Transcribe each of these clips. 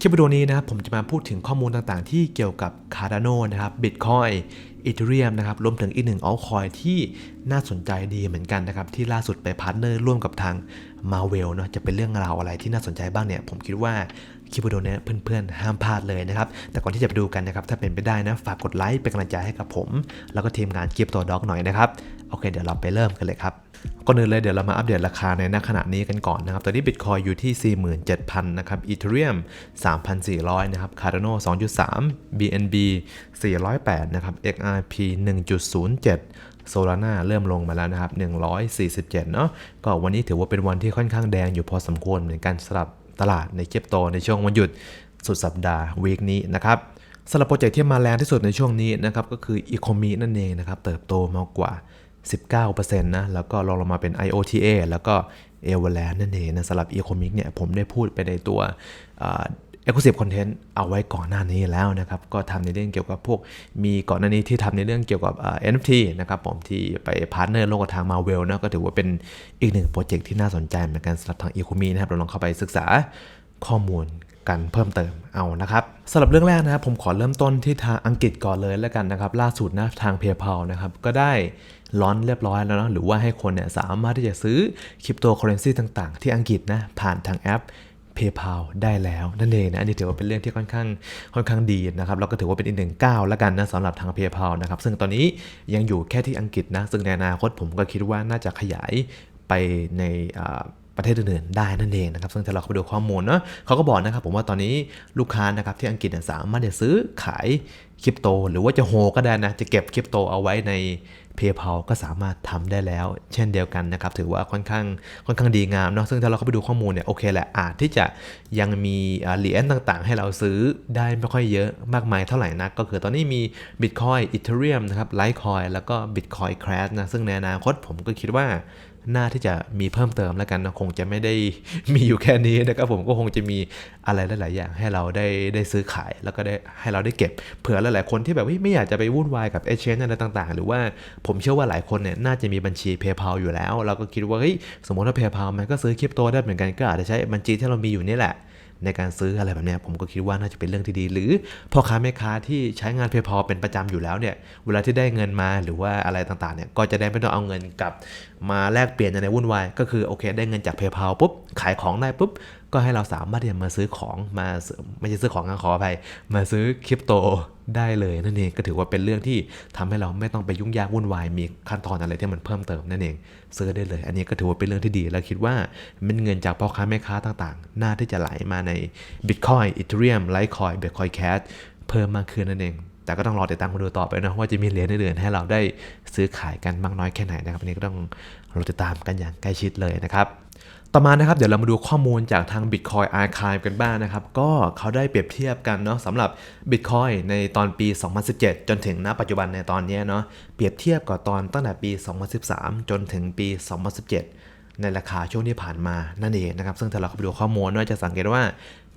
คลิปวิดีโอนี้นะครับผมจะมาพูดถึงข้อมูลต่างๆ ที่เกี่ยวกับ Cardano นะครับ Bitcoin Ethereum นะครับรวมถึงอีกหนึ่ง altcoin ที่น่าสนใจดีเหมือนกันนะครับ ที่ล่าสุดไปพาร์ทเนอร์ร่วมกับทาง Marvel เนาะจะเป็นเรื่องราวอะไรที่น่าสนใจบ้างเนี่ย ผมคิดว่าคลิปวิดีโอนี้เพื่อนๆ ห้ามพลาดเลยนะครับ แต่ก่อนที่จะไปดูกันนะครับ ถ้าเป็นไปได้นะ ฝากกดไลค์เป็นกำลังใจให้กับผม แล้วก็ทีมงานคลิปตัวด็อกหน่อยนะครับโอเค เดี๋ยวเราไปเริ่มกันเลยครับ ก่อนอื่นเลยเดี๋ยวเรามาอัปเดตราคาในณขณะนี้กันก่อนนะครับ ตอนนี้ Bitcoin อยู่ที่ 47,000 นะครับ Ethereum 3,400 นะครับ Cardano 2.3 BNB 408 นะครับ XRP 1.07 Solana เริ่มลงมาแล้วนะครับ 147 เนาะก็วันนี้ถือว่าเป็นวันที่ค่อนข้างแดงอยู่พอสมควรเหมือนกันสำหรับตลาดในคริปโตในช่วงวันหยุดสุดสัปดาห์วีคนี้นะครับสำหรับโปรเจกต์ที่มาแรงที่สุดในช่วงนี้นะครับก็คือ e c o m i นั่นเองนะครับเติบโตมากกว่า 19%นะแล้วก็ลองลงมาเป็น IOTA แล้วก็ e v e r l a n d นั่นเองนะสำหรับ e c o m i c เนี่ยผมได้พูดไปในตัว Exclusive Content เอาไว้ก่อนหน้านี้แล้วนะครับ ก็ทำในเรื่องเกี่ยวกับพวกมีก่อนหน้านี้ที่ทำในเรื่องเกี่ยวกับ NFT นะครับผมที่ไปพาร์ทเนอร์โลกกับทาง Marvel นะก็ถือว่าเป็นอีกหนึ่งโปรเจกต์ที่น่าสนใจเหมือนกันสำหรับทาง e c o m i นะครับเราลองเข้าไปศึกษาข้อมูล กันเพิ่มเติมเอานะครับสำหรับเรื่องแรกนะครับผมขอเริ่มต้นที่ทางอังกฤษก่อนเลยแล้วกันนะครับล่าสุดนะทาง PayPal นะครับก็ได้ล้อนเรียบร้อยแล้วนะหรือว่าให้คนเนี่ยสามารถที่จะซื้อคริปโตเคอเรนซีต่างๆ ที่อังกฤษนะผ่านทางแอป PayPal ได้แล้วนั่นเองนะอันนี้ถือว่าเป็นเรื่องที่ค่อนข้างค่อนข้างดีนะครับแล้วก็ถือว่าเป็นอีกหนึ่งก้าวแล้วกันนะสำหรับทาง PayPal นะครับซึ่งตอนนี้ยังอยู่แค่ที่อังกฤษนะซึ่งในอนาคตผมก็คิดว่าน่าจะขยายไปใน ประเทศอื่นๆ ได้นั่นเองนะครับ ซึ่งถ้าเราเข้าไปดูข้อมูลเนาะเขาก็บอกนะครับผมว่าตอนนี้ลูกค้านะครับที่อังกฤษสามารถจะซื้อขายคริปโต หรือว่าจะโฮก็ได้นะจะเก็บคริปโตเอาไว้ใน PayPal ก็สามารถทำได้แล้ว เช่นเดียวกันนะครับ ถือว่าค่อนข้างค่อนข้างดีงามเนาะซึ่งถ้าเราเข้าไปดูข้อมูลเนี่ยโอเคแหละอาจที่จะยังมีเหรียญต่างๆ ให้เราซื้อได้ไม่ค่อยเยอะมากมายเท่าไหร่นัก ก็คือตอนนี้มี Bitcoin Ethereum นะครับ Litecoin แล้วก็ Bitcoin Crash นะซึ่งในอนาคตผมก็คิดว่าน่าที่จะมีเพิ่มเติมแล้วกันนะคงจะไม่ได้มีอยู่แค่นี้นะครับผมก็คงจะมีอะไรหลาย ๆ อย่างให้เราได้ได้ซื้อขายแล้วก็ได้ให้เราได้เก็บเผื่อหลาย ๆ คนที่แบบไม่อยากจะไปวุ่นวายกับเอเชนอะไรต่าง ๆ หรือว่าผมเชื่อว่าหลายคนเนี่ยน่าจะมีบัญชี PayPal อยู่แล้ว เราก็คิดว่าเฮ้ยสมมติว่า PayPal มันก็ซื้อคริปโตได้เหมือนกันก็อาจจะใช้บัญชีที่เรามีอยู่นี่แหละในการซื้ออะไรแบบนี้ผมก็คิดว่าน่าจะเป็นเรื่องที่ดี หรือพ่อค้าแม่ค้าที่ใช้งาน PayPal เป็นประจำอยู่แล้วเนี่ยเวลาที่ได้เงินมาหรือว่าอะไรต่างๆเนี่ยก็จะได้ไม่ต้องเอาเงินกลับมาแลกเปลี่ยนในวุ่นวายก็คือโอเค ได้เงินจาก PayPal ปุ๊บ ขายของได้ปุ๊บ ก็ให้เราสามารถที่จะมาซื้อของมาไม่ใช่ซื้อของขออภัย มาซื้อคริปโตได้เลยนั่นเองก็ถือว่าเป็นเรื่องที่ทำให้เราไม่ต้องไปยุ่งยากวุ่นวาย มีขั้นตอนอะไรที่มันเพิ่มเติมนั่นเองซื้อได้เลย อันนี้ก็ถือว่าเป็นเรื่องที่ดี และคิดว่าเป็นเงินจากพ่อค้าแม่ค้าต่างๆ น่าที่จะไหลมาใน Bitcoin Ethereum Litecoin Bitcoin Cash เพิ่มมากขึ้นนั่นเอง แต่ก็ต้องรอติดตามมาดูต่อไปนะว่าจะมีเหรียญอื่นๆให้เราได้ซื้อขายกันมากน้อยแค่ไหนนะครับอันนี้ก็ต้องรอติดตามกันอย่างใกล้ชิดเลยนะครับต่อมานะครับเดี๋ยวเรามาดูข้อมูลจากทาง Bitcoin Archive กันบ้างนะครับ ก็เขาได้เปรียบเทียบกันเนาะสำหรับ Bitcoin ในตอนปี 2017 จนถึงณปัจจุบันในตอนนี้เนาะเปรียบเทียบกับตอนตั้งแต่ปี 2013 จนถึงปี 2017 ในราคาช่วงที่ผ่านมานั่นเองนะครับ ซึ่งถ้าเราเข้าไปดูข้อมูลน่าจะสังเกตว่า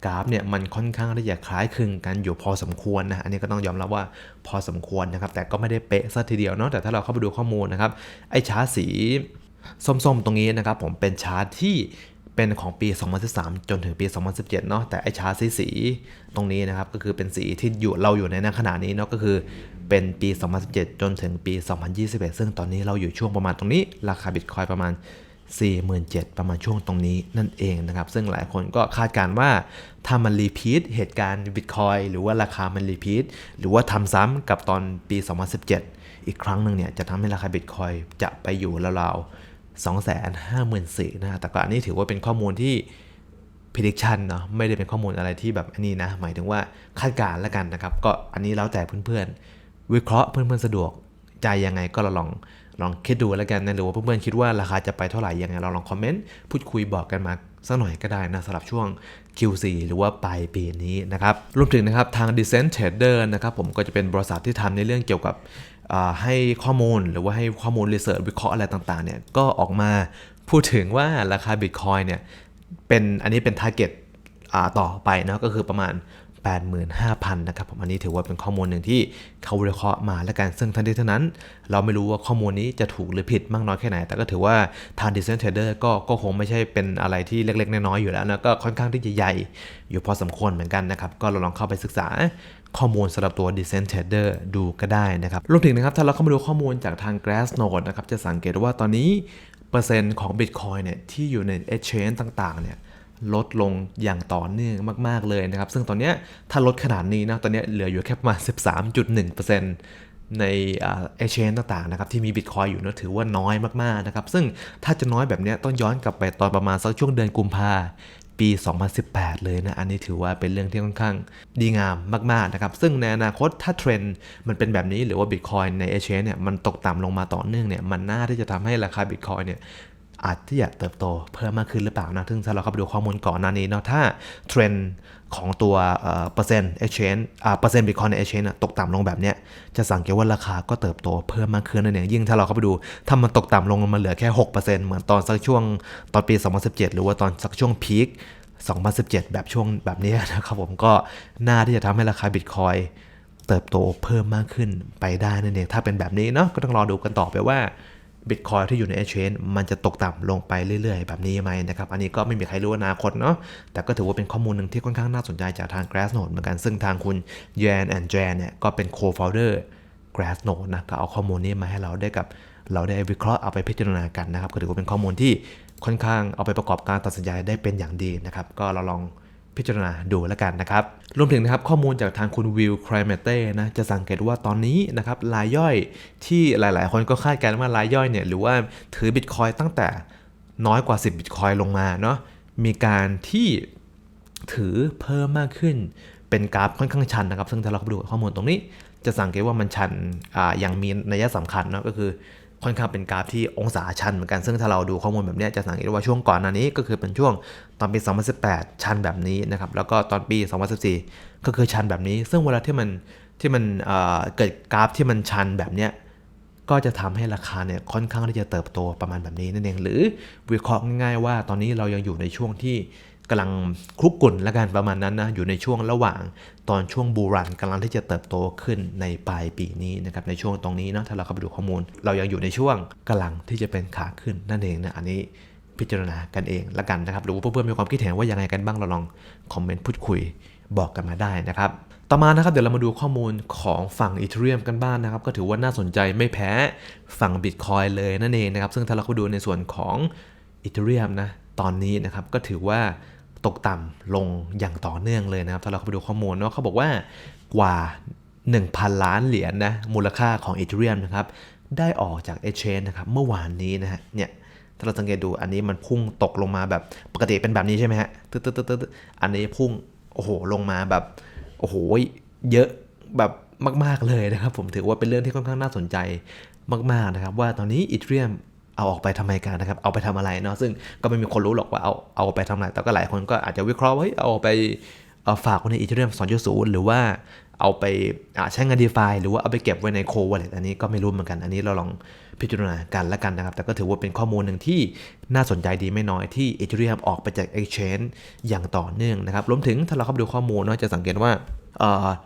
กราฟเนี่ยมันค่อนข้างที่จะคล้ายคลึงกันอยู่พอสมควรนะ อันนี้ก็ต้องยอมรับว่าพอสมควรนะครับ แต่ก็ไม่ได้เป๊ะซะทีเดียวเนาะ แต่ถ้าเราเข้าไปดูข้อมูลนะครับ ไอ้ชาร์ตสีส้มๆ ตรงนี้นะครับผมเป็นชาร์ตที่เป็นของปี 2013 จนถึงปี 2017 เนาะ แต่ไอชาร์ตสีตรงนี้นะครับ ก็คือเป็นสีที่อยู่เราอยู่ในขณะนี้เนาะ ก็คือเป็นปี 2017 จนถึงปี 2021 ซึ่งตอนนี้เราอยู่ช่วงประมาณตรงนี้ ราคาบิตคอยประมาณ 47,000 ประมาณช่วงตรงนี้นั่นเองนะครับ ซึ่งหลายคนก็คาดการว่าถ้ามันรีพีทเหตุการณ์บิตคอยหรือว่าราคามันรีพีทหรือว่าทำซ้ำกับตอนปี 2017 อีกครั้งหนึ่งเนี่ยจะทำให้ราคาบิตคอยจะไปอยู่ราวๆ2 5 4 0 0 0นะแต่ก็อันนี้ถือว่าเป็นข้อมูลที่ prediction เนาะไม่ได้เป็นข้อมูลอะไรที่แบบอันนี้นะ หมายถึงว่าคาดการณ์แล้วกันนะครับ ก็อันนี้แล้วแต่เพื่อนๆ วิเคราะห์เพื่อนๆสะดวกใจยังไงก็ลอง ลองคิดดูแล้วกันนะหรือว่าเพื่อนๆคิดว่าราคาจะไปเท่าไหร่ยังไงเราลองคอมเมนต์พูดคุยบอกกันมาสักหน่อยก็ได้นะสำหรับช่วง Q4 หรือว่าปลายปีนี้นะครับรวมถึงนะครับทาง Decent Trader นะครับผมก็จะเป็นบริษัทที่ทำในเรื่องเกี่ยวกับให้ข้อมูลหรือว่าให้ข้อมูลรีเสิร์ชวิเคราะห์อะไรต่างๆเนี่ยก็ออกมาพูดถึงว่าราคาบิตคอยเนี่ยเป็นอันนี้เป็นทาร์เก็ตต่อไปนะก็คือประมาณ 85,000นะครับผมอันนี้ถือว่าเป็นข้อมูลหนึ่งที่เขาวิเคราะห์มาแล้วกันซึ่งทันทีเท่านั้น เราไม่รู้ว่าข้อมูลนี้จะถูกหรือผิดมากน้อยแค่ไหน แต่ก็ถือว่าทาง d e c e n t Trader ก็ก็คงไม่ใช่เป็นอะไรที่เล็ก ๆ น้อยๆอยู่แล้วนะก็ค่อนข้างที่จะใหญ่ อยู่พอสมควรเหมือนกันนะครับก็เราลองเข้าไปศึกษาข้อมูลสำหรับตัว d e c e n t Trader ดูก็ได้นะครับรวมถึงนะครับถ้าเราเข้ามาดูข้อมูลจากทาง Glassnode นะครับจะสังเกตว่าตอนนี้เปอร์เซ็นต์ของ Bitcoin เนี่ยที่อยู่ใน exchange ต่างๆเนี่ย ลดลงอย่างต่อเนื่องมาก ๆ เลยนะครับ ซึ่งตอนนี้ถ้าลดขนาดนี้นะ ตอนนี้เหลืออยู่แค่ประมาณ 13.1%ในเอเชนต่างๆนะครับที่มีบิตคอยอยู่นะถือว่าน้อยมากๆนะครับ ซึ่งถ้าจะน้อยแบบนี้ต้องย้อนกลับไปตอนประมาณสักช่วงเดือนกุมภาปี 2018 เลยนะ อันนี้ถือว่าเป็นเรื่องที่ค่อนข้างดีงามมากๆนะครับ ซึ่งในอนาคตถ้าเทรนด์มันเป็นแบบนี้หรือว่าบิตคอยในเอเชนเนี่ยมันตกต่ำลงมาต่อเนื่องเนี่ยมันน่าที่จะทำให้ราคาบิตคอยเนี่ย อาจที่จะเติบโตเพิ่มมากขึ้นหรือเปล่านะซึ่งถ้าเราเข้าไปดูข้อมูลก่อนหน้านี้เนาะถ้าเทรนด์ของตัวเปอร์เซ็นต์ exchange อ่าเปอร์เซ็นต์บิตคอยน exchange อะตกต่ำลงแบบเนี้ยจะสังเกตว่าราคาก็เติบโตเพิ่มมากขึ้นนั่นเองยิ่งถ้าเราเข้าไปดูถ้ามันตกต่ำลงมาเหลือแค่ 6%เหมือนตอนสักช่วงตอนปี 2017 หรือว่าตอนสักช่วงพีค2017 แบบช่วงแบบนี้นะครับผมก็น่าที่จะทำให้ราคาบิตคอยเติบโตเพิ่มมากขึ้นไปได้นั่นเองถ้าเป็นแบบนี้เนาะก็ต้องรอดูกันต่อไปว่า บิตคอยที่อยู่ใน Exchange มันจะตกต่ำลงไปเรื่อย ๆ แบบนี้ไหมนะครับ อันนี้ก็ไม่มีใครรู้อนาคตเนาะ แต่ก็ถือว่าเป็นข้อมูลหนึ่งที่ค่อนข้างน่าสนใจจากทาง Glassnode เหมือนกัน ซึ่งทางคุณ Yan and Jan เนี่ยก็เป็น co-founder Glassnode นะ ก็เอาข้อมูลนี้มาให้เราได้กับ เราได้วิเคราะห์เอาไปพิจารณากันนะครับ ก็ถือว่าเป็นข้อมูลที่ค่อนข้างเอาไปประกอบการตัดสินใจได้เป็นอย่างดีนะครับ ก็เราลอง พิจารณาดูแล้วกันนะครับ รวมถึงนะครับข้อมูลจากทางคุณวิลครเมเต้นะจะสังเกตว่าตอนนี้นะครับรายย่อยที่หลาย ๆ คนก็คาดการณ์ว่ารายย่อยเนี่ยหรือว่าถือบิตคอยตั้งแต่น้อยกว่า 10บิตคอยลงมาเนาะมีการที่ถือเพิ่มมากขึ้น เป็นกราฟค่อนข้างชันนะครับ ซึ่งถ้าเราไปดูข้อมูลตรงนี้ จะสังเกตว่ามันชันออย่างมีนัยสำคัญเนาะก็คือ ค่อนข้างเป็นกราฟที่องศาชันเหมือนกัน ซึ่งถ้าเราดูข้อมูลแบบนี้จะสังเกตว่าช่วงก่อนหน้านี้ก็คือเป็นช่วงตอนปี 2018 ชันแบบนี้นะครับ แล้วก็ตอนปี 2014 ก็คือชันแบบนี้ ซึ่งเวลาที่มันที่มันเเกิดกราฟที่มันชันแบบนี้ก็จะทำให้ราคาเนี่ยค่อนข้างที่จะเติบโตประมาณแบบนี้นั่นเอง หรือวิเคราะห์ง่ายๆว่าตอนนี้เรายังอยู่ในช่วงที่ กำลังคลุกกลุ่นและกันประมาณนั้นนะอยู่ในช่วงระหว่างตอนช่วงบูรันกำลังที่จะเติบโตขึ้นในปลายปีนี้นะครับในช่วงตรงนี้เนาะถ้าเราเข้าไปดูข้อมูล เรายังอยู่ในช่วงกำลังที่จะเป็นขาขึ้นนั่นเองนะอันนี้พิจารณากันเองละกันนะครับหรือว่าเพื่อนๆมีความคิดเห็นว่ายังไงกันบ้างเราลองคอมเมนต์พูดคุยบอกกันมาได้นะครับต่อมานะครับเดี๋ยวเรามาดูข้อมูลของฝั่งอีเทเรียมกันบ้างนนะครับ ก็ถือว่าน่าสนใจไม่แพ้ฝั่ง Bitcoin เลยนั่นเองนะครับ ซึ่งถ้าเราเข้าไปดูในส่วนของอีเทเรียมนะ ตอนนี้นะครับก็ถือว่าตกต่ำลงอย่างต่อเนื่องเลยนะครับถ้าเราเข้าไปดูข้อมูลเนาะเขาบอกว่ากว่า 1,000 ล้านเหรียญนะมูลค่าของอีเทเรียมนะครับได้ออกจาก Exchange นะครับเมื่อวานนี้นะฮะเนี่ยถ้าเราสังเกตดูอันนี้มันพุ่งตกลงมาแบบปกติเป็นแบบนี้ใช่ไหมฮะตึ๊ดตึ๊ดตึ๊ดอันนี้พุ่งโอ้โหลงมาแบบโอ้โหเยอะแบบมาก ๆเลยนะครับ ผมถือว่าเป็นเรื่องที่ค่อนข้างน่าสนใจมาก ๆนะครับ ว่าตอนนี้อีเทเรียม เอาออกไปทำไมกันนะครับ เอาไปทำอะไรเนาะซึ่งก็ไม่มีคนรู้หรอกว่าเอาเอาไปทำอะไรแต่ก็หลายคนก็อาจจะวิเคราะห์ว่าเฮ้ยเอาไปเอาฝากไว้ในอีเทเรียม2.0 หรือว่าเอาไปใช้งาน DeFi หรือว่าเอาไปเก็บไว้ใน c o Wallet อันนี้ก็ไม่รู้เหมือนกัน อันนี้เราลองพิจารณากันละกันนะครับ แต่ก็ถือว่าเป็นข้อมูลหนึ่งที่น่าสนใจดีไม่น้อยที่ Ethereum ออกไปจาก Exchange อย่างต่อเนื่องนะครับ รวมถึงถ้าเราเข้าไปดูข้อมูลเนาะจะสังเกตว่า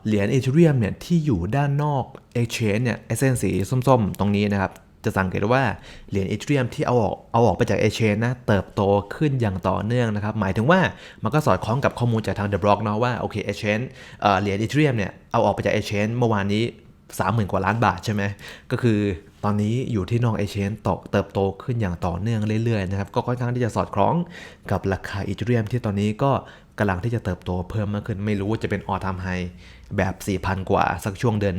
เหรียญ Ethereum เนี่ยที่อยู่ด้านนอก Exchange เนี่ยเส้นสีส้มๆ ตรงนี้นะครับ จะสังเกตว่าเหรียญอีเทเรียมที่เอาออกเอาออกไปจากเอเชนนะเติบโตขึ้นอย่างต่อเนื่องนะครับ หมายถึงว่ามันก็สอดคล้องกับข้อมูลจากทาง The Block เนาะว่าโอเคเอเชนเหรียญอีเทเรียมเนี่ยเอาออกไปจากเอเชนเมื่อวานนี้30,000 กว่าล้านบาทใช่ไหม ก็คือตอนนี้อยู่ที่นอกเอเชนตกเติบโตขึ้นอย่างต่อเนื่องเรื่อยๆนะครับ ก็ค่อนข้างที่จะสอดคล้องกับราคาอีเทเรียมที่ตอนนี้ก็กำลังที่จะเติบโตเพิ่มมากขึ้น ไม่รู้ว่าจะเป็นออทามไฮแบบ 4,000 กว่าสักช่วงเดือน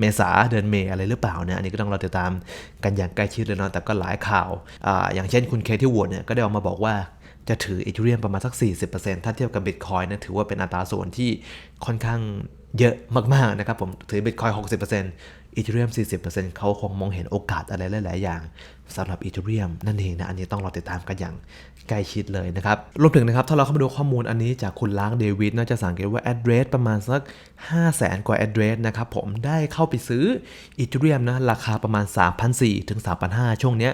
เมษาเดือนเมย์อะไรหรือเปล่าเนี่ยอันนี้ก็ต้องรอติดตามกันอย่างใกล้ชิดเลยเนาะแต่ก็หลายข่าวอาอย่างเช่นคุณเคที่วอดเนี่ยก็ได้ออกมาบอกว่าจะถืออีเทเรียมประมาณสัก 40%ถ้าเทียบกับบิตคอยนะถือว่าเป็นอัตราส่วนที่ค่อนข้างเยอะมากๆนะครับผมถือบิตคอย 60% อีเทเรียม 40%เขาคงมองเห็นโอกาสอะไรหลาย ๆ อย่างสำหรับอีเทเรียมนั่นเองนะ อันนี้ต้องรอติดตามกันอย่างใกล้ชิดเลยนะครับ รวมถึงนะครับ ถ้าเราเข้ามาดูข้อมูลอันนี้จากคุณล้างเดวิดน่าจะสังเกตว่า address ประมาณสัก 5 0 0แสนกว่า address นะครับ ผมได้เข้าไปซื้ออีเทเรียมนะ ราคาประมาณ 3,400 ถึง 3,500 ช่วงเนี้ย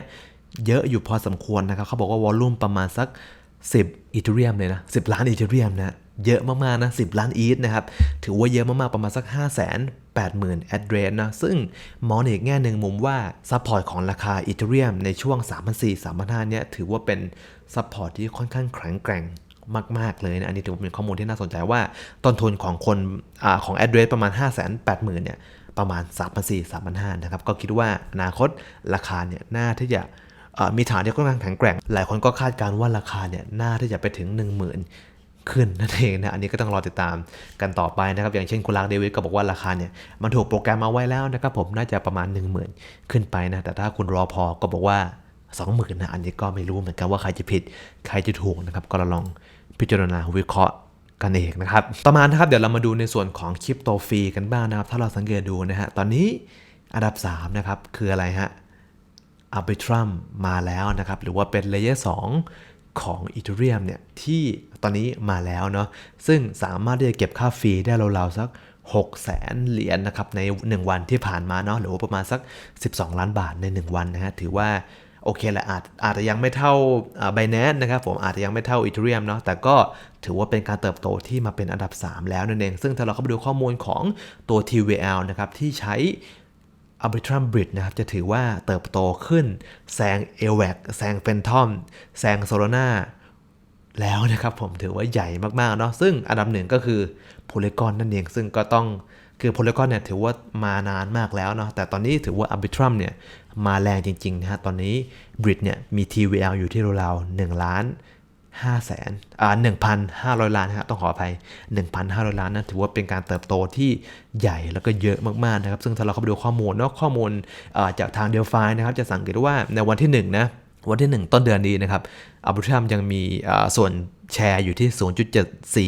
เยอะอยู่พอสมควรนะครับเขาบอกว่าวอลลุ่มประมาณสัก 10อีเทเรียมเลยนะ 10 ล้านอีเทเรียมนะ เยอะมากๆนะ10 ล้านอีทนะครับ ถือว่าเยอะมากๆ ประมาณสัก 5 8 0 0 0 0แอดเดรสนะ ซึ่งมองในอีกแง่หนึ่งมุมว่าซัพพอร์ตของราคาอีเทเรียมในช่วง 3,400-3,500 เนี่ย ถือว่าเป็นซัพพอร์ตที่ค่อนข้างแข็งแกร่งมากๆเลยนะ อันนี้ถือว่าเป็นข้อมูลที่น่าสนใจว่าต้นทุนของคนอของแอดเดรสประมาณ 5 8 0 0 0 0เนี่ย ประมาณ 3,400-3,500 นะครับ ก็คิดว่าอนาคตราคาเนี่ยน่าที่จะมีฐานที่ค่อนข้างแข็งแกร่ง หลายคนก็คาดการณ์ว่าราคาเนี่ยน่าที่จะไปถึง 10,000 ขึ้นนั่นเองนะอันนี้ก็ต้องรอติดตามกันต่อไปนะครับ อย่างเช่นคุณลากเดวิดก็บอกว่าราคาเนี่ยมันถูกโปรแกรมมาไว้แล้วนะครับผมน่าจะประมาณ 10,000 ขึ้นไปนะแต่ถ้าคุณรอพอก็บอกว่า 20,000นะอันนี้ก็ไม่รู้เหมือนกันว่าใครจะผิดใครจะถูกนะครับก็ลองพิจารณาวิเคราะห์กันเองนะครับต่อมานะครับเดี๋ยวเรามาดูในส่วนของคริปโตฟรีกันบ้างนะครับ ถ้าเราสังเกตดูนะฮะตอนนี้อันดับ 3 นะครับ คืออะไรฮะ Arbitrum มาแล้วนะครับ หรือว่าเป็นเลเยอร์2 ของ Ethereum เนี่ยที่ตอนนี้มาแล้วเนาะซึ่งสามารถที่จะเก็บค่าฟรีได้ราวๆสัก6แสนเหรียญนะครับใน 1 วันที่ผ่านมาเนาะหรือว่าประมาณสัก 12 ล้านบาทใน 1 วันนะฮะถือว่าโอเคแหละอาจอาจจะยังไม่เท่าไบแนนนะครับผมอาจจะยังไม่เท่า Ethereum เนาะแต่ก็ถือว่าเป็นการเติบโตที่มาเป็นอันดับ 3 แล้วนั่นเอง ซึ่งถ้าเราเข้าไปดูข้อมูลของตัว TVL นะครับที่ใช้ Arbitrum Bridge นะครับจะถือว่าเติบโตขึ้นแซง a v a c แซง Phantom แซง Solana แล้วนะครับผมถือว่าใหญ่มากๆเนาะซึ่งอันดับหนึ่งก็คือ Polygon นั่นเองซึ่งก็ต้องคือ Polygon เนี่ยถือว่ามานานมากแล้วเนาะแต่ตอนนี้ถือว่า Arbitrum เนี่ยมาแรงจริงๆนะฮะตอนนี้ Bridge เนี่ยมี TVL อยู่ที่ราวๆ1ล้าน 5แสนอ่า1,500ล้านนะครับต้องขออภัย1,500ล้านนะถือว่าเป็นการเติบโตที่ใหญ่แล้วก็เยอะมากๆนะครับ ซึ่งถ้าเราเข้าไปดูข้อมูลเนาะข้อมูลจากทางเดลฟายนะครับ จะสังเกตว่าในวันที่1นะวันที่ 1 ต้นเดือนนี้นะครับอัลบิทัมยังมีส่วนแชร์อยู่ที่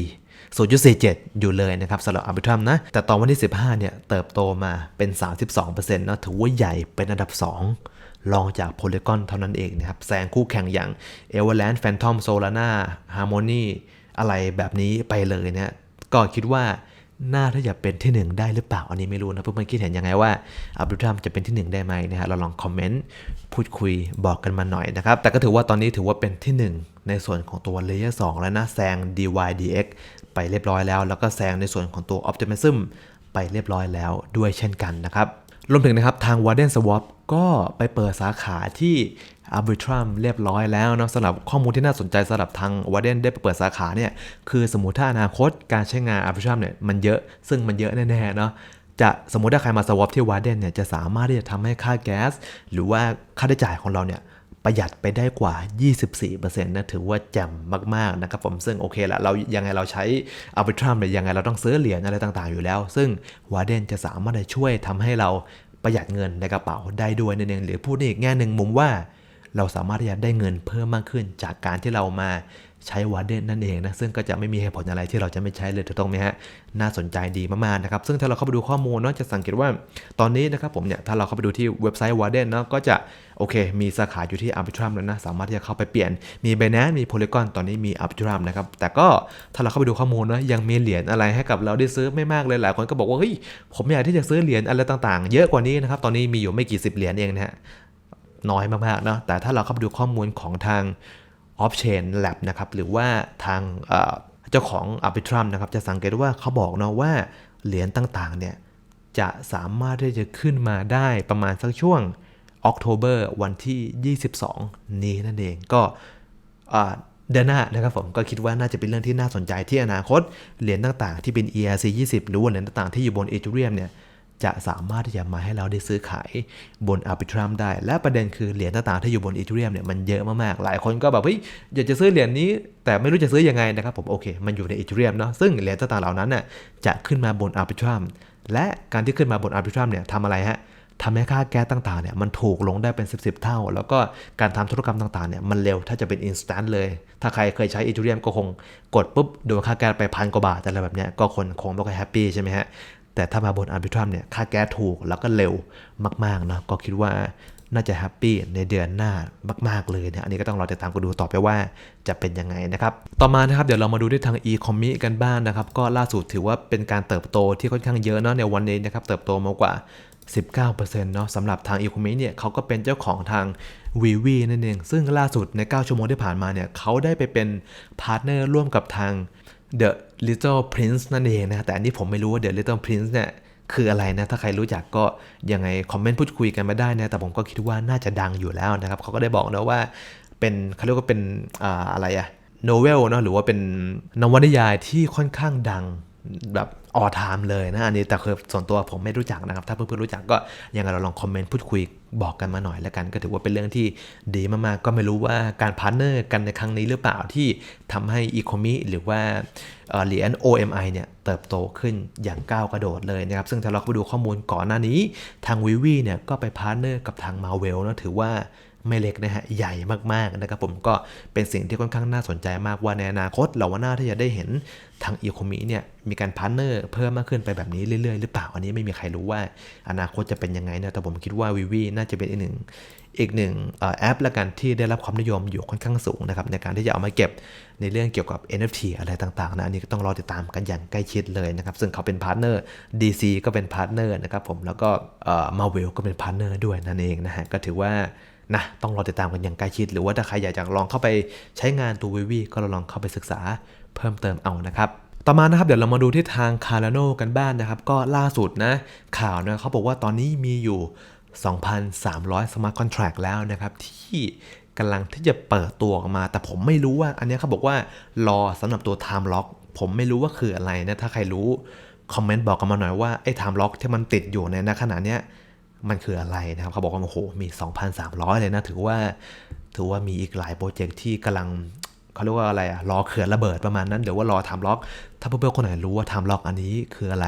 0.74 0.47 อยู่เลยนะครับสำหรับอัลบิทรัมนะ แต่ตอนวันที่ 15 เนี่ย เติบโตมาเป็น 32%นะถือว่าใหญ่เป็นอันดับ 2 รองจาก Polygon เท่านั้นเองนะครับแซงคู่แข่งอย่าง Everland Phantom Solana Harmony อะไรแบบนี้ไปเลยเนี่ยก็คิดว่าน่าถ้าจะเป็นที่1ได้หรือเปล่า อันนี้ไม่รู้นะเพื่อนๆคิดเห็นยังไงว่าอับดุลทรัมจะเป็นที่1ได้ไหมนะฮะเราลองคอมเมนต์พูดคุยบอกกันมาหน่อยนะครับ แต่ก็ถือว่าตอนนี้ถือว่าเป็นที่1ในส่วนของตัว Layer 2แล้วนะแซง DYDX ไปเรียบร้อยแล้ว แล้วก็แซงในส่วนของตัว Optimism ไปเรียบร้อยแล้วด้วยเช่นกันนะครับ รวมถึงนะครับทาง Warden Swap ก็ไปเปิดสาขาที่ Arbitrum เรียบร้อยแล้วนะสำหรับข้อมูลที่น่าสนใจสำหรับทาง Warden ได้ไปเปิดสาขาเนี่ยคือสมมติถ้าอนาคตการใช้งาน Arbitrum เนี่ยมันเยอะซึ่งมันเยอะแน่ๆเนาะจะสมมติถ้าใครมาสวอปที่วาร์เดนเนี่ยจะสามารถที่จะทำให้ค่าแก๊ส หรือว่าค่าใช้จ่ายของเราเนี่ย ประหยัดไปได้กว่า 24%นะถือว่าแจ่มมากๆนะครับผมซึ่งโอเคละเรายังไงเราใช้อัลบิทรัมเนี่ยยังไงเราต้องซื้อเหรียญอะไรต่างๆอยู่แล้ว ซึ่งวาเดนจะสามารถช่วยทำให้เราประหยัดเงินในกระเป๋าได้ด้วยนั่นเองหรือพูดในอีกแง่หนึ่งมุมว่า เราสามารถที่จะได้เงินเพิ่มมากขึ้นจากการที่เรามา ใช้วาเดนนั่นเองนะซึ่งก็จะไม่มีเหตุผลอะไรที่เราจะไม่ใช้เลยถูกต้องไหมฮะน่าสนใจดีมากๆนะครับซึ่งถ้าเราเข้าไปดูข้อมูลเนาะจะสังเกตว่าตอนนี้นะครับผมเนี่ยถ้าเราเข้าไปดูที่เว็บไซต์วาเดนเนาะก็จะโอเค มีสาขาอยู่ที่ Arbitrum แล้วนะ สามารถที่จะเข้าไปเปลี่ยน มี Binance มี Polygon ตอนนี้มี Arbitrum นะครับ แต่ก็ถ้าเราเข้าไปดูข้อมูลเนาะยังมีเหรียญอะไรให้กับเราได้ซื้อไม่มากเลย หลายคนก็บอกว่า เฮ้ย ผมอยากที่จะซื้อเหรียญอะไรต่างๆ เยอะกว่านี้นะครับ ตอนนี้มีอยู่ไม่กี่สิบเหรียญเองนะฮะ น้อยมากๆเนาะแต่ถ้าเราเข้าไปดูข้อมูลของทาง Off Chain Lab นะครับหรือว่าทางเจ้าของ Arbitrum นะครับจะสังเกตว่าเขาบอกเนาะว่าเหรียญต่างๆเนี่ยจะสามารถที่จะขึ้นมาได้ประมาณสักช่วง October วันที่ 22 นี้นั่นเองก็เดือนหน้านะครับผมก็คิดว่าน่าจะเป็นเรื่องที่น่าสนใจที่อนาคตเหรียญต่างๆ ที่เป็น ERC 20 หรือว่าเหรียญต่างๆที่อยู่บน Ethereum เนี่ย จะสามารถที่จะมาให้เราได้ซื้อขายบน Arbitrum ได้ และประเด็นคือเหรียญต่างๆที่อยู่บน Ethereum เนี่ยมันเยอะมากๆ หลายคนก็แบบเฮ้ยอยากจะซื้อเหรียญนี้ แต่ไม่รู้จะซื้อยังไงนะครับผมโอเค มันอยู่ใน Ethereum เนาะซึ่งเหรียญต่างๆเหล่านั้นน่ะจะขึ้นมาบน Arbitrum และการที่ขึ้นมาบน Arbitrum เนี่ยทำอะไรฮะทำให้ค่าแก๊สต่างๆเนี่ยมันถูกลงได้เป็น 10 10เท่า แล้วก็การทำธุรกรรมต่างๆเนี่ยมันเร็วถ้าจะเป็น instant เลย ถ้าใครเคยใช้ Ethereum ก็คงกดปุ๊บโดนค่าแก๊สไปพันกว่าบาทอะไรแบบเนี้ยก็คนคงไม่ค่อยแฮปปี้ใช่ไหมฮะ แต่ถ้ามาบน Arbitrum เนี่ยค่าแก๊สถูกแล้วก็เร็วมากๆนะก็คิดว่าน่าจะแฮปปี้ในเดือนหน้ามาก ๆ เลยเนี่ยอันนี้ก็ต้องรอติดตามกันดูต่อไปว่าจะเป็นยังไงนะครับ ต่อมานะครับเดี๋ยวเรามาดูด้วยทาง e c o m m e กันบ้างนนะครับ ก็ล่าสุดถือว่าเป็นการเติบโตที่ค่อนข้างเยอะเนาะในวันนี้นะครับ เติบโตมากกว่า 19%เนาะสำหรับทาง e c o m m e เนี่ยเขาก็เป็นเจ้าของทาง v ีวีนั่นเองซึ่งล่าสุดใน 9 ชั่วโมงที่ผ่านมาเนี่ยเขาได้ไปเป็นพาร์ทเนอร์ร่วมกับทาง The Little Prince นั่นเองนะแต่อันนี้ผมไม่รู้ว่า The Little Prince เนี่ยคืออะไรนะ ถ้าใครรู้จักก็ยังไงคอมเมนต์พูดคุยกันมาได้นะ แต่ผมก็คิดว่าน่าจะดังอยู่แล้วนะครับ เขาก็ได้บอกนะว่าเป็นเขาเรียกว่าเป็นออะไรอะโนเวลเนาะหรือว่าเป็นนวนิยายที่ค่อนข้างดัง แบบออทามเลยนะ อันนี้แต่คือส่วนตัวผมไม่รู้จักนะครับ ถ้าเพื่อนๆรู้จักก็ยังไงเราลองคอมเมนต์พูดคุยบอกกันมาหน่อยแล้วกันก็ถือว่าเป็นเรื่องที่ดีมากๆ ก็ไม่รู้ว่าการพาร์ทเนอร์กันในครั้งนี้หรือเปล่าที่ทำให้อีโคมิหรือว่าเอ่อเหรียญ OMI เนี่ยเติบโตขึ้นอย่างก้าวกระโดดเลยนะครับ ซึ่งถ้าเราไปดูข้อมูลก่อนหน้านี้ ทางวิวีเนี่ยก็ไปพาร์ทเนอร์กับทางมาเวลนะถือว่า ไม่เล็กนะฮะ ใหญ่มากๆนะครับผมก็เป็นสิ่งที่ค่อนข้างน่าสนใจมากว่าในอนาคตเราว่าน่าที่จะได้เห็นทางอีโคมิเนี่ยมีการพาร์เนอร์เพิ่มมากขึ้นไปแบบนี้เรื่อยๆ หรือเปล่า อันนี้ไม่มีใครรู้ว่าอนาคตจะเป็นยังไงนะแต่ผมคิดว่าวิวีน่าจะเป็นอีกหนึ่งอีกหนึ่งเอ่อแอปละกันที่ได้รับความนิยมอยู่ค่อนข้างสูงนะครับในการที่จะเอามาเก็บในเรื่องเกี่ยวกับ NFT อะไรต่างๆนะอันนี้ก็ต้องรอติดตามกันอย่างใกล้ชิดเลยนะครับซึ่งเขาเป็นพาร์ทเนอร์ DC ก็เป็นพาร์ทเนอร์นะครับผมแล้วก็มาเวลก็เป็นพาร์ทเนอร์ด้วยนั่นเองนะฮะก็ถือว่า นะต้องรอติดตามกันอย่างใกล้ชิด หรือว่าถ้าใครอยากจะลองเข้าไปใช้งานตัววิวีก็ลองเข้าไปศึกษาเพิ่มเติมเอานะครับต่อมานะครับเดี๋ยวเรามาดูที่ทางคาร์ a โนกันบ้านนะครับ ก็ล่าสุดนะข่าวนะเขาบอกว่าตอนนี้มีอยู่ 2,300 smart contract แล้วนะครับที่กำลังที่จะเปิดตัวออกมา แต่ผมไม่รู้ว่าอันนี้เขาบอกว่ารอสำหรับตัว time lock ผมไม่รู้ว่าคืออะไรนะถ้าใครรู้คอมเมนต์บอกกันมาหน่อยว่าไอ้ time lock ที่มันติดอยู่ในณขณะเนี้ย มันคืออะไรนะครับเขาบอกว่าโอ้โหมี 2,300 เลยนะถือว่าถือว่ามีอีกหลายโปรเจกต์ที่กำลังเขาเรียกว่าอะไรอะรอเขื่อนระเบิดประมาณนั้นเดี๋ยวว่ารอทำล็อก ถ้าเพื่อนๆคนไหนรู้ว่าทำล็อกอันนี้คืออะไร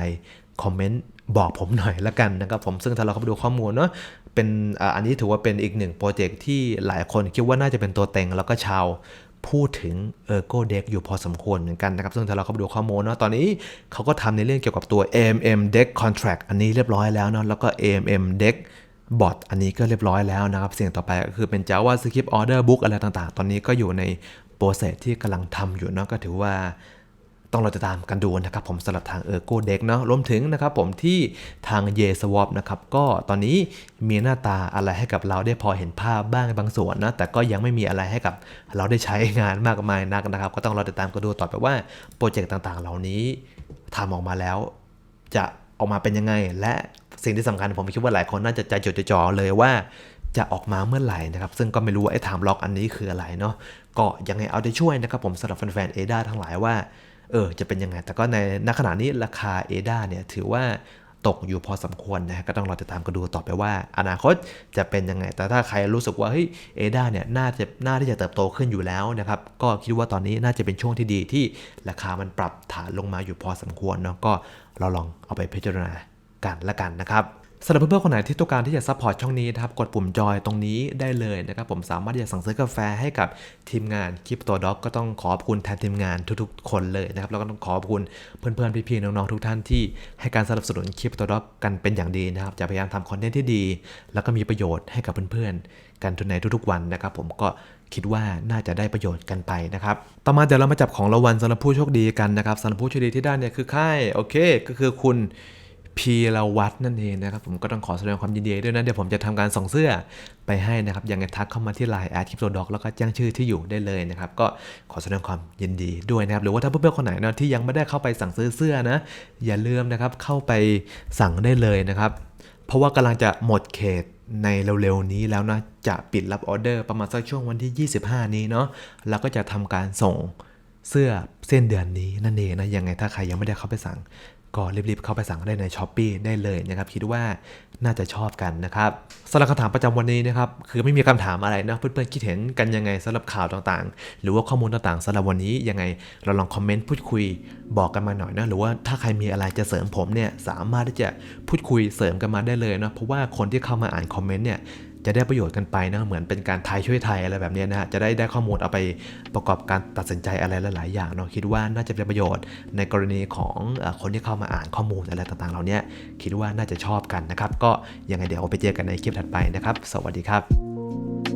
คอมเมนต์บอกผมหน่อยละกันนะครับผมซึ่งถ้าเราเข้าไปดูข้อมูลเนาะเป็นอันนี้ถือว่าเป็นอีกหนึ่งโปรเจกต์ที่หลายคนคิดว่าน่าจะเป็นตัวเต็งแล้วก็ชาว พูดถึง Ergo Deck อยู่พอสมควรเหมือนกันนะครับ ซึ่งถ้าเราเข้าไปดูข้อมูลเนาะตอนนี้เขาก็ทำในเรื่องเกี่ยวกับตัว AMM Deck Contract อันนี้เรียบร้อยแล้วเนาะแล้วก็ AMM Deck บอทอันนี้ก็เรียบร้อยแล้วนะครับ สิ่งต่อไปก็คือเป็น JavaScript Order Book อะไรต่างๆ ตอนนี้ก็อยู่ในโปรเซสที่กำลังทำอยู่เนาะก็ถือว่า ต้องเราจะตามกันดูนะครับผมสำหรับทาง Ergo Deck เนาะรวมถึงนะครับผมที่ทาง y e Swap นะครับก็ตอนนี้มีหน้าตาอะไรให้กับเราได้พอเห็นภาพบ้างบางส่วนนะแต่ก็ยังไม่มีอะไรให้กับเราได้ใช้งานมากมายนักนะครับ ก็ต้องเราติดตามกันดูต่อไปว่าโปรเจกต์ต่างๆ เหล่านี้ทำออกมาแล้ว จะออกมาเป็นยังไง และสิ่งที่สำคัญผมคิดว่าหลายคนน่าจะใจจดใจจ่อเลยว่าจะออกมาเมื่อไหร่นะครับ ซึ่งก็ไม่รู้ว่าไอ้ไทม์ล็อกอันนี้คืออะไรเนาะก็ยังไงเอาใจช่วยนะครับผมสำหรับแฟนๆเอดาทั้งหลายว่า เออจะเป็นยังไง แต่ก็ในณขณะนี้ราคาเอดาเนี่ยถือว่าตกอยู่พอสมควรนะฮะก็ต้องรอติดตามกันดูต่อไปว่า อนาคตจะเป็นยังไง แต่ถ้าใครรู้สึกว่าเฮ้ยเอดาเนี่ยน่าจะน่าที่จะเติบโตขึ้นอยู่แล้วนะครับ ก็คิดว่าตอนนี้น่าจะเป็นช่วงที่ดีที่ราคามันปรับฐานลงมาอยู่พอสมควรเนาะก็เราลองเอาไปพิจารณากันละกันนะครับ สำหรับเพื่อนๆคนไหนที่ต้องการที่จะซัพพอร์ตช่องนี้นะครับกดปุ่มจอยตรงนี้ได้เลยนะครับผมสามารถที่จะสั่งซื้อกาแฟให้กับทีมงานคลิปตัวด็อกก็ต้องขอบคุณแทนทีมงานทุกๆ คนเลยนะครับแล้วก็ต้องขอบคุณเพื่อนๆพี่ๆน้องๆทุกท่านที่ให้การสนับสนุนคลิปตัวด็อกกันเป็นอย่างดีนะครับจะพยายามทำคอนเทนต์ที่ดี แล้วก็มีประโยชน์ให้กับเพื่อนๆกันทุกในทุกๆวันนะครับผมก็คิดว่าน่าจะได้ประโยชน์กันไปนะครับ ต่อมาเดี๋ยวเรามาจับของรางวัลสำหรับผู้โชคดีกันนะครับสำหรับผู้โชคดีที่ได้เนี่ยคือค่ายโอเค ก็คือคุณ พีรวัตรนั่นเองนะครับผมก็ต้องขอแสดงความยินดีด้วยนะ เดี๋ยวผมจะทำการส่งเสื้อไปให้นะครับยังไงทักเข้ามาที่ไลน์แอดคริปโตด็อกแล้วก็แจ้งชื่อที่อยู่ได้เลยนะครับ ก็ขอแสดงความยินดีด้วยนะครับ หรือว่าถ้าเพื่อนๆคนไหนนะที่ยังไม่ได้เข้าไปสั่งซื้อเสื้อนะ อย่าลืมนะครับเข้าไปสั่งได้เลยนะครับ เพราะว่ากำลังจะหมดเขตในเร็วๆนี้แล้วนะจะปิดรับออเดอร์ประมาณสักช่วงวันที่ 25 นี้เนาะแล้วก็จะทำการส่งเสื้อเส้นเดือนนี้นั่นเองนะยังไงถ้าใครยังไม่ได้เข้าไปสั่ง ก็รีบๆเข้าไปสั่งได้ใน s h อ p e e ได้เลยนะครับ คิดว่าน่าจะชอบกันนะครับสำหรับคำถามประจำวันนี้นะครับ คือไม่มีคำถามอะไรนะเพื่อนๆคิดเห็นกันยังไงสำหรับข่าวต่างๆ หรือว่าข้อมูลต่างๆสำหรับวันนี้ยังไงเราลองคอมเมนต์พูดคุยบอกกันมาหน่อยนะหรือว่าถ้าใครมีอะไรจะเสริมผมเนี่ยสามารถที่จะพูดคุยเสริมกันมาได้เลยนะเพราะว่าคนที่เข้ามาอ่านคอมเมนต์เนี่ย จะได้ประโยชน์กันไปนะเหมือนเป็นการทายช่วยไทยอะไรแบบนี้นะฮะจะได้ได้ข้อมูลเอาไปประกอบการตัดสินใจอะไรหลาย ๆ อย่างเนาะคิดว่าน่าจะเป็นประโยชน์ในกรณีของอคนที่เข้ามาอ่านข้อมูลอะไรต่าง ๆ เหล่านี้คิดว่าน่าจะชอบกันนะครับ ก็ยังไงเดี๋ยวไปเจอกันในคลิปถัดไปนะครับ สวัสดีครับ